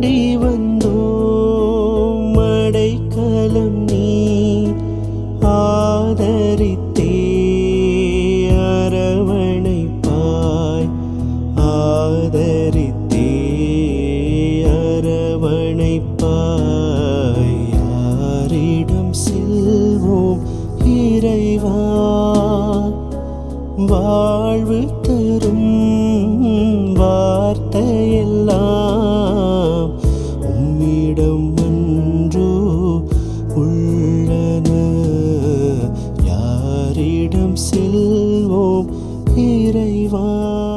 தாண்டி வந்தோம். மடைக்கலம் நீ ஆதரித்தே அரவணைப்பாய். ஆதரித்தே அரவணைப்பாய். யாரிடம் செல்வோம் இறைவா? வாழ்வு தரும் செல்வோம் இறைவா.